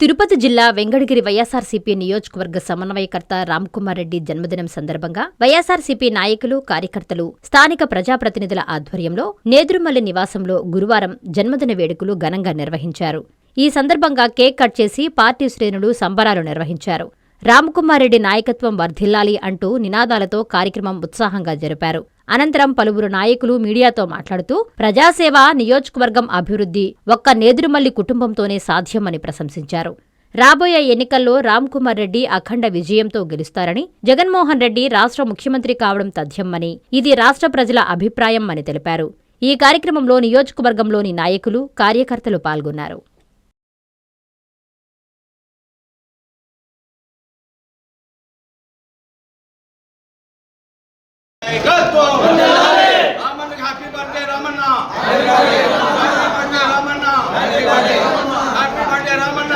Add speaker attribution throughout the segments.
Speaker 1: తిరుపతి జిల్లా వెంకటగిరి వైఎస్ఆర్సీపీ నియోజకవర్గ సమన్వయకర్త రామ్కుమార్ రెడ్డి జన్మదినం సందర్భంగా వైఎస్ఆర్సీపీ నాయకులు కార్యకర్తలు స్థానిక ప్రజాప్రతినిధుల ఆధ్వర్యంలో నేదురుమల్లి నివాసంలో గురువారం జన్మదిన వేడుకలు ఘనంగా నిర్వహించారు. ఈ సందర్భంగా కేక్ కట్ చేసి పార్టీ శ్రేణులు సంబరాలు నిర్వహించారు. రామ్కుమార్ రెడ్డి నాయకత్వం వర్ధిల్లాలి అంటూ నినాదాలతో కార్యక్రమం ఉత్సాహంగా జరిపారు. అనంతరం పలువురు నాయకులు మీడియాతో మాట్లాడుతూ ప్రజాసేవ నియోజకవర్గం అభివృద్ధి ఒక్క నేదురుమల్లి కుటుంబంతోనే సాధ్యమని ప్రశంసించారు. రాబోయే ఎన్నికల్లో రామ్కుమార్ రెడ్డి అఖండ విజయంతో గెలుస్తారని జగన్మోహన్ రెడ్డి రాష్ట్ర ముఖ్యమంత్రి కావడం తథ్యమని ఇది రాష్ట్ర ప్రజల అభిప్రాయం అని తెలిపారు. ఈ కార్యక్రమంలో నియోజకవర్గంలోని నాయకులు కార్యకర్తలు పాల్గొన్నారు.
Speaker 2: నాయకత్వం రామన్నకి happy birthday Ramanna. Happy birthday Ramanna. Happy birthday Ramanna.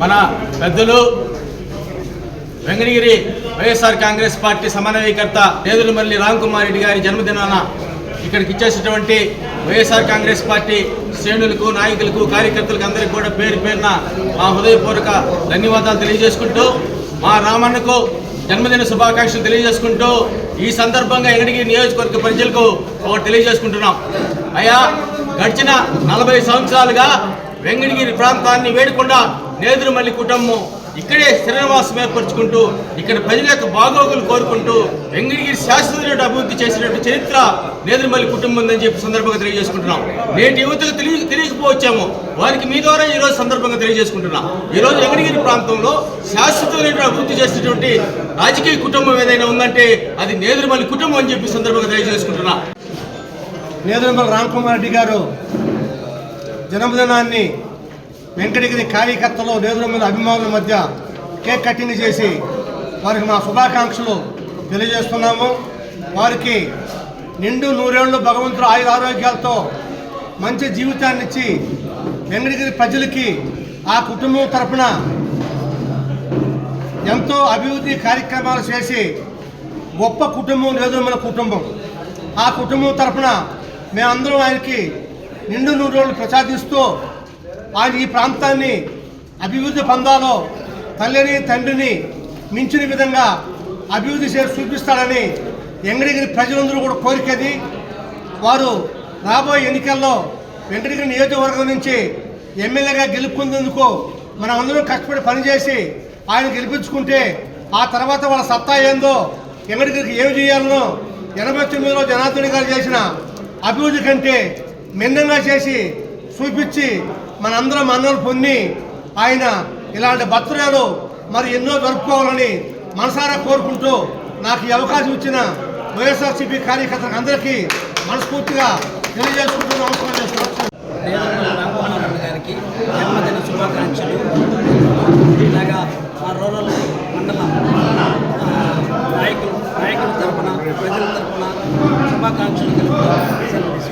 Speaker 2: మన పెద్దలు వెంకటగిరి వైఎస్ఆర్ కాంగ్రెస్ పార్టీ సమన్వయకర్త నేదులమల్లి రామ్కుమార్ రెడ్డి గారి జన్మదినాన ఇక్కడికి ఇచ్చేసినటువంటి వైఎస్ఆర్ కాంగ్రెస్ పార్టీ శ్రేణులకు నాయకులకు కార్యకర్తలకు అందరికీ కూడా పేరు పేరున మా హృదయపూర్వక ధన్యవాదాలు తెలియజేసుకుంటూ మా రామన్నకు జన్మదిన శుభాకాంక్షలు తెలియజేసుకుంటూ ఈ సందర్భంగా వెంకటగిరి నియోజకవర్గ ప్రజలకు ఒకటి తెలియజేసుకుంటున్నాం. అయ్యా గడిచిన నలభై సంవత్సరాలుగా వెంకటగిరి ప్రాంతాన్ని వేడకుండా నేదురుమల్లి కుటుంబం ఇక్కడే శ్రీనివాసం ఏర్పరచుకుంటూ ఇక్కడ ప్రజల యొక్క బాగోగులు కోరుకుంటూ వెంకటగిరి శాశ్వత అభివృద్ధి చేసినట్టు చరిత్ర నేదురుమల్లి కుటుంబం ఉందని చెప్పి సందర్భంగా తెలియజేసుకుంటున్నాం. నేటి యువతకు తెలియ తెలియకపోవచ్చాము వారికి మీ ద్వారా ఈరోజు సందర్భంగా తెలియజేసుకుంటున్నాం. ఈరోజు వెంకటగిరి ప్రాంతంలో శాశ్వతమైన అభివృద్ధి చేసినటువంటి రాజకీయ కుటుంబం ఏదైనా ఉందంటే అది నేదురుమల్లి కుటుంబం అని చెప్పి సందర్భంగా తెలియజేసుకుంటున్నా.
Speaker 3: నేదురుమల రామకుమార్ రెడ్డి గారు జన్మదినాన్ని వెంకటగిరి కార్యకర్తలు నేదురుమల అభిమానుల మధ్య కేక్ కటింగ్ చేసి వారికి మా శుభాకాంక్షలు తెలియజేస్తున్నాము. వారికి నిండు నూరేళ్ళు భగవంతుడు ఆయుర ఆరోగ్యాలతో మంచి జీవితాన్ని ఇచ్చి వెంకటగిరి ప్రజలకి ఆ కుటుంబం తరఫున ఎంతో అభివృద్ధి కార్యక్రమాలు చేసి గొప్ప కుటుంబం లేదు కుటుంబం. ఆ కుటుంబం తరఫున మేమందరం ఆయనకి నిండు నూరు రోజులు ప్రసాదిస్తూ ఆయన ఈ ప్రాంతాన్ని అభివృద్ధి పొందాలో తల్లిని తండ్రిని మించిన విధంగా అభివృద్ధి చేసి చూపిస్తాడని వెంకటగిరి ప్రజలందరూ కూడా కోరికది. వారు రాబోయే ఎన్నికల్లో వెంకటగిరి నియోజకవర్గం నుంచి ఎమ్మెల్యేగా గెలుపొందేందుకు మనం అందరం కష్టపడి పనిచేసి ఆయన గెలిపించుకుంటే ఆ తర్వాత వాళ్ళ సత్తా ఏందో వెంకటగిరికి ఏమి చేయాలనో ఎనభై తొమ్మిదిలో జనార్దన్ గారు చేసిన అభివృద్ధి కంటే మిన్నంగా చేసి చూపించి మనందరం మన్నలు పొంది ఆయన ఇలాంటి బర్త్డేలు మరి ఎన్నో జరుపుకోవాలని మనసారా కోరుకుంటూ నాకు ఈ అవకాశం ఇచ్చిన వైఎస్ఆర్సీపీ కార్యకర్తలకు అందరికీ మనస్ఫూర్తిగా తెలియజేసుకుంటూ నమస్కారం చేస్తున్నాను
Speaker 4: నేదురుమల రామమోహన్ గారికి జన్మదిన శుభాకాంక్షలు ఇలాగా మా రూరల్ మండల ఆ, నాయకులు నాయకుల తరపున ప్రజల తరపున శుభాకాంక్షలు తెలుపుతూ సెలవు తీసుకుంటున్నాను.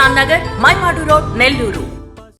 Speaker 5: Kisan Nagar Mypadu road Nellore.